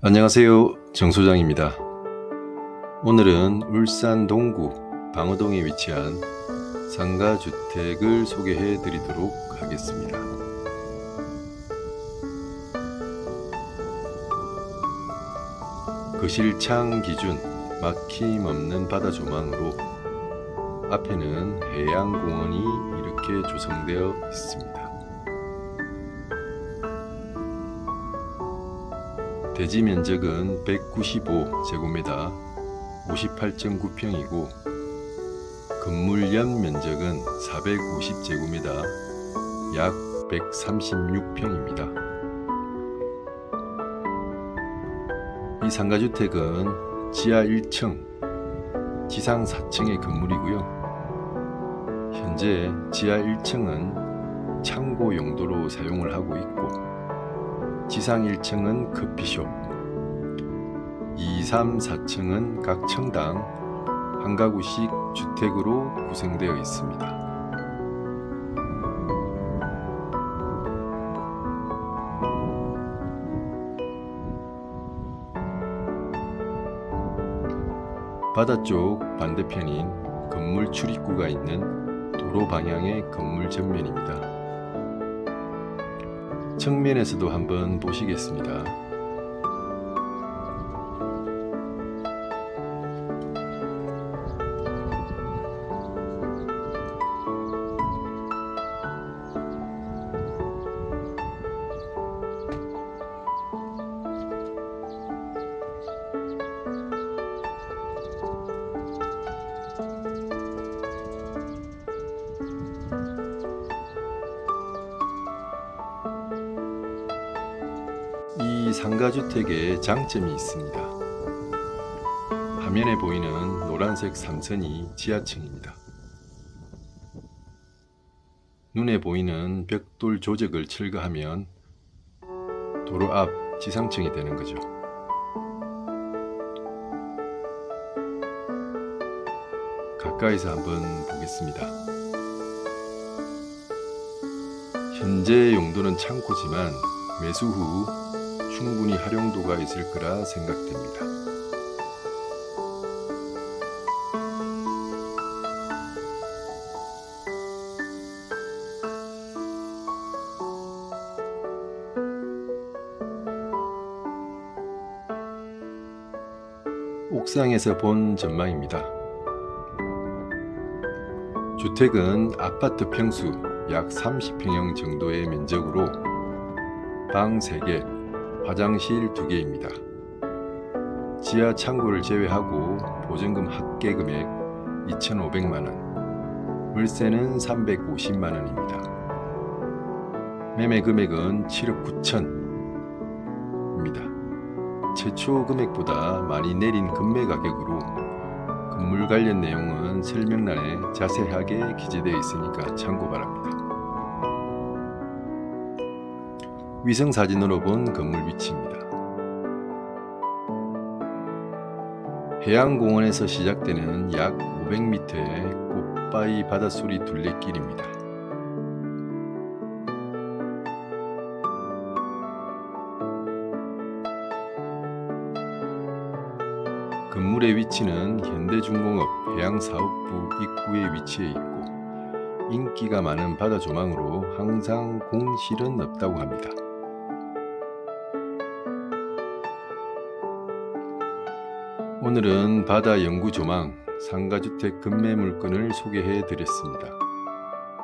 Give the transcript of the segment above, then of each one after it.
안녕하세요. 정 소장입니다. 오늘은 울산 동구 방어동에 위치한 상가 주택을 소개해 드리도록 하겠습니다. 거실창 기준 막힘없는 바다 조망으로 앞에는 해양공원이 이렇게 조성되어 있습니다. 대지 면적은 195제곱미터 58.9평이고 건물 연 면적은 450제곱미터 약 136평입니다. 이 상가주택은 지하 1층, 지상 4층의 건물이고요. 현재 지하 1층은 창고 용도로 사용을 하고 있고 지상 1층은 커피숍, 2, 3, 4층은 각 층당 한 가구씩 주택으로 구성되어 있습니다. 바다 쪽 반대편인 건물 출입구가 있는 도로 방향의 건물 전면입니다. 측면에서도 한번 보시겠습니다. 상가주택에 장점이 있습니다. 화면에 보이는 노란색 삼선이 지하층입니다. 눈에 보이는 벽돌 조적을 철거하면 도로 앞 지상층이 되는 거죠. 가까이서 한번 보겠습니다. 현재 용도는 창고지만 매수 후 충분히 활용도가 있을 거라 생각됩니다. 옥상에서 본 전망입니다. 주택은 아파트 평수 약 30평형 정도의 면적으로 방 3개, 화장실 2개입니다. 지하 창고를 제외하고 보증금 합계 금액 2,500만 원, 월세는 350만 원입니다. 매매 금액은 7억 9천입니다. 최초 금액보다 많이 내린 금매 가격으로 건물 관련 내용은 설명란에 자세하게 기재되어 있으니까 참고 바랍니다. 위성 사진으로 본 건물 위치입니다. 해양공원에서 시작되는 약 500m의 꽃바위 바닷소리 둘레길입니다. 건물의 위치는 현대중공업 해양사업부 입구에 위치해 있고 인기가 많은 바다 조망으로 항상 공실은 없다고 합니다. 오늘은 바다 연구 조망 상가주택 급매 물건을 소개해 드렸습니다.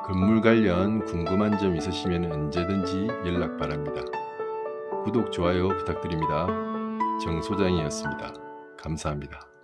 건물 관련 궁금한 점 있으시면 언제든지 연락 바랍니다. 구독, 좋아요 부탁드립니다. 정 소장이었습니다. 감사합니다.